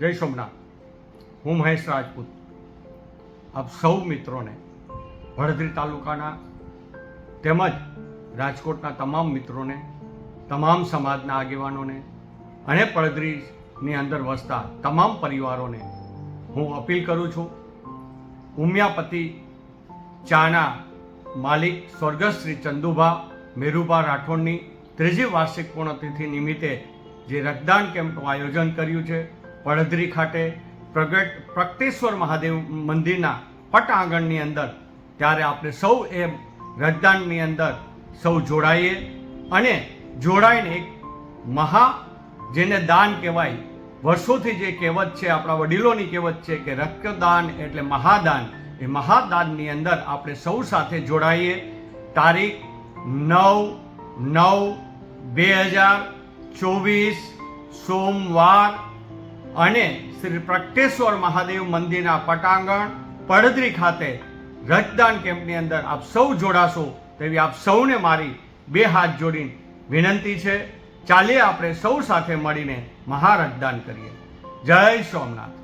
જય સોમનાથ. હું મહેશ રાજપૂત. આપ સૌ મિત્રોને વડોદરી તાલુકાના તેમજ રાજકોટના તમામ મિત્રોને, તમામ સમાજના આગેવાનોને અને પડદરીની અંદર વસતા તમામ પરિવારોને હું અપીલ કરું છું, ઉમિયાપતિ ચાના માલિક સ્વર્ગસ્થ શ્રી ચંદુભા મેરુભા રાઠોડની ત્રીજી વાર્ષિક પૂર્ણતિથિ નિમિત્તે જે રક્તદાન કેમ્પનું આયોજન કર્યું છે પડધરી ખાતે પ્રગટ પ્રગટેશ્વર મહાદેવ મંદિરના પટ આંગણની અંદર ત્યારે આપણે સૌ એ રજદાનની અંદર સૌ જોડાઈએ અને જોડાઈને એક મહા જેને દાન કહેવાય, વર્ષોથી જે કહેવત છે, આપણા વડીલોની કહેવત છે કે રક્તદાન એટલે મહાદાન. એ મહાદાનની અંદર આપણે સૌ સાથે જોડાઈએ. તારીખ નવ નવ બે હજાર ચોવીસ, સોમવાર અને શ્રી પ્રગટેશ્વર મહાદેવ મંદિરના પટાંગણ, પડદરી ખાતે રક્તદાન કેમ્પની અંદર આપ સૌ જોડાશો તેવી આપ સૌને મારી બે હાથ જોડીને વિનંતી છે. ચાલીએ આપણે સૌ સાથે મળીને મહારક્તદાન કરીએ. જય સોમનાથ.